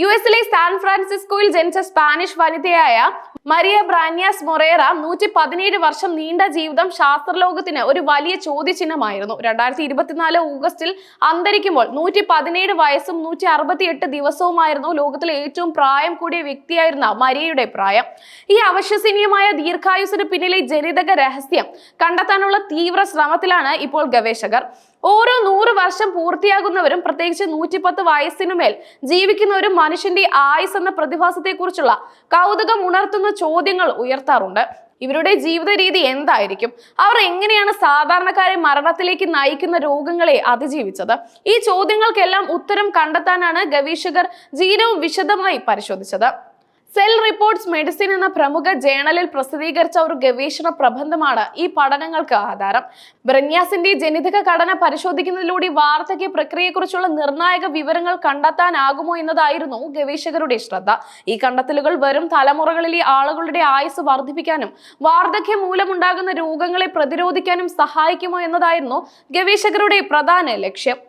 U എസിലെ San ഫ്രാൻസിസ്കോയിൽ ജനിച്ച സ്പാനിഷ് വനിതയായ മരിയ ബ്രാനിയാസ് മൊറേറ നൂറ്റി പതിനേഴ് വർഷം നീണ്ട ജീവിതം ശാസ്ത്രലോകത്തിന് ഒരു വലിയ ചോദ്യചിഹ്നമായിരുന്നു. രണ്ടായിരത്തി ഇരുപത്തിനാല് ഓഗസ്റ്റിൽ അന്തരിക്കുമ്പോൾ നൂറ്റി പതിനേഴ് വയസ്സും നൂറ്റി അറുപത്തി എട്ട് ദിവസവുമായിരുന്നു ലോകത്തിലെ ഏറ്റവും പ്രായം കൂടിയ വ്യക്തിയായിരുന്ന മരിയയുടെ പ്രായം. ഈ അവശ്വസനീയമായ ദീർഘായുസിന് പിന്നിലെ ജനിതക രഹസ്യം കണ്ടെത്താനുള്ള തീവ്ര ശ്രമത്തിലാണ് ഇപ്പോൾ ഗവേഷകർ. ഓരോ നൂറ് വർഷം പൂർത്തിയാകുന്നവരും പ്രത്യേകിച്ച് നൂറ്റിപ്പത്ത് വയസ്സിനുമേൽ ജീവിക്കുന്നവരും മനുഷ്യന്റെ ആയുസ് എന്ന പ്രതിഭാസത്തെക്കുറിച്ചുള്ള കൗതുകം ഉണർത്തുന്ന ചോദ്യങ്ങൾ ഉയർത്താറുണ്ട്. ഇവരുടെ ജീവിത രീതി എന്തായിരിക്കും? അവർ എങ്ങനെയാണ് സാധാരണക്കാരെ മരണത്തിലേക്ക് നയിക്കുന്ന രോഗങ്ങളെ അതിജീവിച്ചത്? ഈ ചോദ്യങ്ങൾക്കെല്ലാം ഉത്തരം കണ്ടെത്താനാണ് ഗവേഷകർ ജീനവും വിശദമായി പരിശോധിച്ചത്. സെൽ റിപ്പോർട്ട്സ് മെഡിസിൻ എന്ന പ്രമുഖ ജേണലിൽ പ്രസിദ്ധീകരിച്ച ഒരു ഗവേഷണ പ്രബന്ധമാണ് ഈ പഠനങ്ങൾക്ക് ആധാരം. ബ്രന്യാസിന്റെ ജനിതക ഘടന പരിശോധിക്കുന്നതിലൂടെ വാർദ്ധക്യ പ്രക്രിയയെക്കുറിച്ചുള്ള നിർണായക വിവരങ്ങൾ കണ്ടെത്താനാകുമോ എന്നതായിരുന്നു ഗവേഷകരുടെ ശ്രദ്ധ. ഈ കണ്ടെത്തലുകൾ വരും തലമുറകളിലെ ആളുകളുടെ ആയുസ് വർദ്ധിപ്പിക്കാനും വാർദ്ധക്യം മൂലമുണ്ടാകുന്ന രോഗങ്ങളെ പ്രതിരോധിക്കാനും സഹായിക്കുമോ എന്നതായിരുന്നു ഗവേഷകരുടെ പ്രധാന ലക്ഷ്യം.